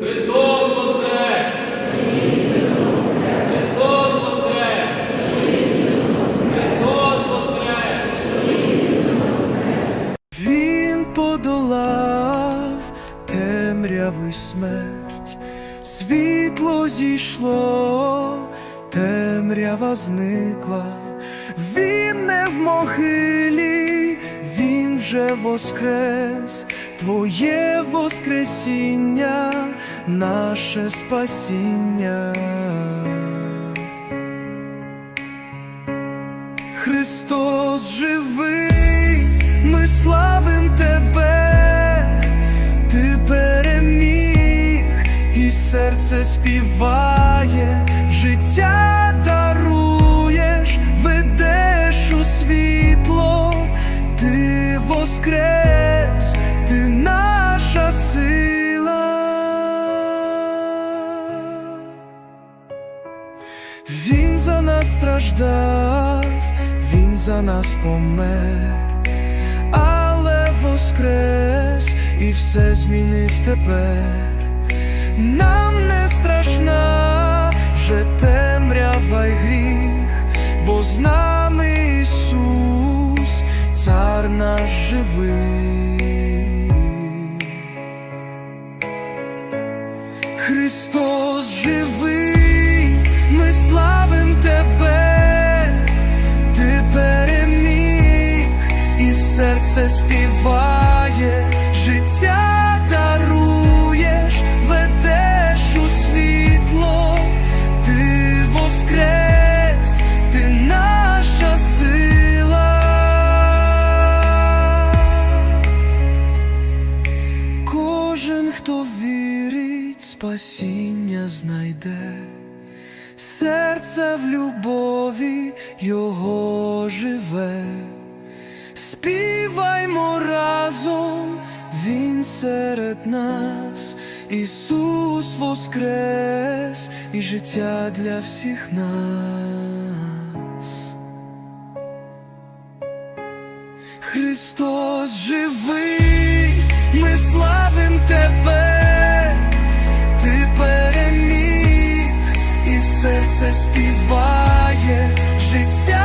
Христос Воскрес! Христос Воскрес! Христос Воскрес! Він подолав темряву смерть, світло зійшло, темрява зникла, він не в могилі, вже воскрес, Твоє воскресіння, наше спасіння. Христос живий, ми славим тебе, ти переміг, і серце співає, життя даруєш, Він за нас страждав, він за нас помер, але воскрес і все змінив тепер. Нам не страшна вже темрява й гріх, бо з нами Ісус, цар наш живий. Христос живий, славим тебе, ти переміг, і серце співає, життя даруєш, ведеш у світло, ти воскрес, ти наша сила. Кожен, хто вірить, спасіння знайде, серце в любові його живе, співаймо разом, Він серед нас, Ісус воскрес і життя для всіх нас. Христос живий, ми славим тебе, серце співає життя.